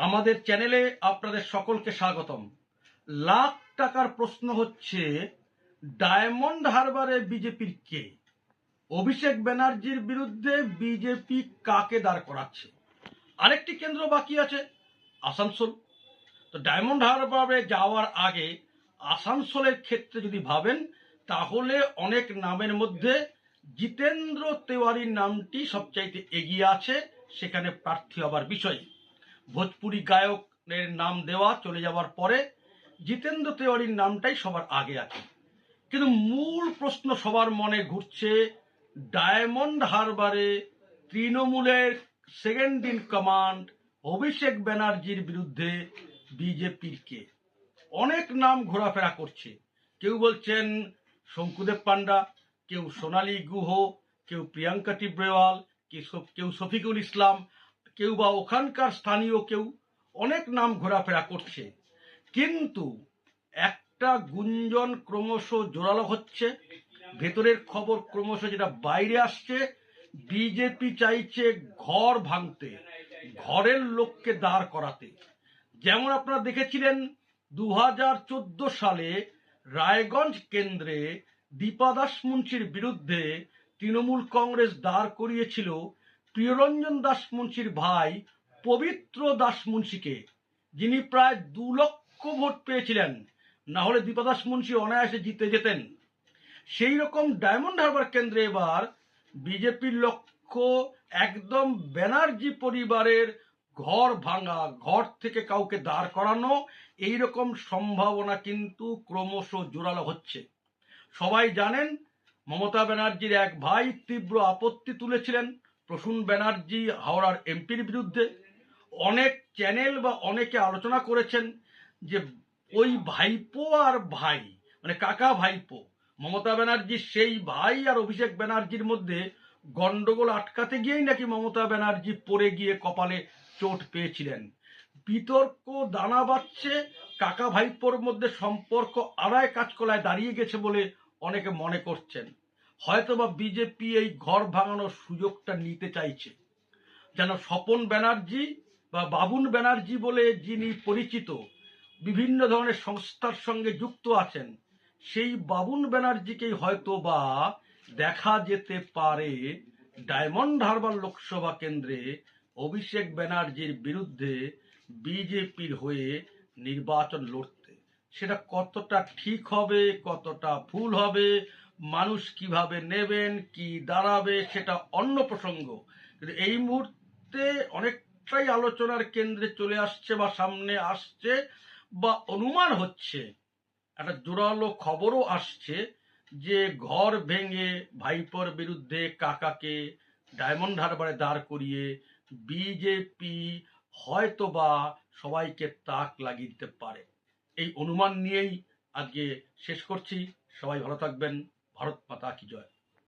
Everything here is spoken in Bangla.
আমাদের চ্যানেলে আপনাদের সকলকে স্বাগতম। লাখ টাকার প্রশ্ন হচ্ছে, ডায়মন্ড হারবারে বিজেপির কে? অভিষেক ব্যানার্জির বিরুদ্ধে বিজেপি কাকে দাঁড় করাচ্ছে? আরেকটি কেন্দ্র বাকি আছে, আসানসোল। তো ডায়মন্ড হারবারে যাওয়ার আগে আসানসোলের ক্ষেত্রে যদি ভাবেন, তাহলে অনেক নামের মধ্যে জিতেন্দ্র তেওয়ারির নামটি সবচাইতে এগিয়ে আছে, সেখানে প্রার্থী হবার বিষয়ে। ভোজপুরি গায়কের নাম দেওয়া চলে যাওয়ার পরে জিতেন্দ্র তেওয়ারির নামটাই সবার আগে আছে। কিন্তু মূল প্রশ্ন সবার মনে ঘুরছে, ডায়মন্ড হারবারে তৃণমূলের সেকেন্ড ইন কমান্ড অভিষেক ব্যানার্জির বিরুদ্ধে বিজেপির কে? অনেক নাম ঘোরাফেরা করছে। কেউ বলছেন শঙ্কুদেব পান্ডা কেউ সোনালী গুহ, কেউ প্রিয়াঙ্কা টিব্রেওয়াল কেউ শফিকুল ইসলাম। কেউ বা ওখানকার স্থানীয় কেউ অনেক নাম ঘোরাফেরা করছে। কিন্তু একটা গুঞ্জন ক্রমশ জোরালো হচ্ছে। ভেতরের খবর ক্রমশ যেটা বাইরে আসছে, বিজেপি চাইছে ঘর ভাঙতে, ঘরের লোককে দাঁড় করাতে। যেমন আপনারা দেখেছিলেন দু হাজার চোদ্দ সালে রায়গঞ্জ কেন্দ্রে দীপা দাস মুন্সির বিরুদ্ধে তৃণমূল কংগ্রেস দাঁড় করিয়েছিল প্রিয়রঞ্জন দাস মুন্সির ভাই পবিত্র দাস মুন্সিকে, যিনি প্রায় দু লক্ষ ভোট পেয়েছিলেন, না হলে দীপা দাস মুন্সি অনায়াসে জিতে যেতেন। সেই রকম ডায়মন্ড হারবার কেন্দ্রে এবার বিজেপির লক্ষ্য একদম ব্যানার্জি পরিবারের ঘর ভাঙা, ঘর থেকে কাউকে দাঁড় করানো, এই রকম সম্ভাবনা কিন্তু ক্রমশ জোরালো হচ্ছে। সবাই জানেন, মমতা ব্যানার্জির এক ভাই তীব্র আপত্তি তুলেছিলেন প্রসূন ব্যানার্জি হাওড়ার এমপির বিরুদ্ধে অনেক চ্যানেল বা অনেকে আলোচনা করেছেন যে ওই ভাইপো আর ভাই মানে কাকা ভাইপো, মমতা ব্যানার্জির সেই ভাই আর অভিষেক ব্যানার্জির মধ্যে গন্ডগোল আটকাতে গিয়েই নাকি মমতা ব্যানার্জি পড়ে গিয়ে কপালে চোট পেয়েছিলেন। বিতর্ক, দানা বাচ্ছে কাকা ভাইপোর মধ্যে সম্পর্ক আড়ায় কাজকলায় দাঁড়িয়ে গেছে বলে অনেকে মনে করছেন। হয়তোবা বিজেপি এই ঘর ভাঙানোর সুযোগটা নিতে চাইছে। যেন স্বপন ব্যানার্জি বা বাবুন ব্যানার্জি বলে যিনি পরিচিত, বিভিন্ন ধরনের সংস্থার সঙ্গে যুক্ত আছেন, সেই বাবুন ব্যানার্জিকেই হয়তো বা দেখা যেতে পারে ডায়মন্ড হারবার লোকসভা কেন্দ্রে অভিষেক ব্যানার্জির বিরুদ্ধে বিজেপির হয়ে নির্বাচন লড়তে। সেটা কতটা ঠিক হবে, কতটা ভুল হবে মানুষ কীভাবে নেবেন, কি দাঁড়াবে সেটা অন্য প্রসঙ্গ। কিন্তু এই মুহূর্তে অনেকটাই আলোচনার কেন্দ্রে চলে আসছে বা সামনে আসছে বা অনুমান হচ্ছে, একটা জোরালো খবরও আসছে যে ঘর ভেঙে ভাইপোর বিরুদ্ধে কাকাকে ডায়মন্ড হারবারে দাঁড় করিয়ে বিজেপি হয়তোবা সবাইকে তাক লাগিয়ে দিতে পারে। এই অনুমান নিয়েই আজকে শেষ করছি। সবাই ভালো থাকবেন। ভারত মাতা কি জয়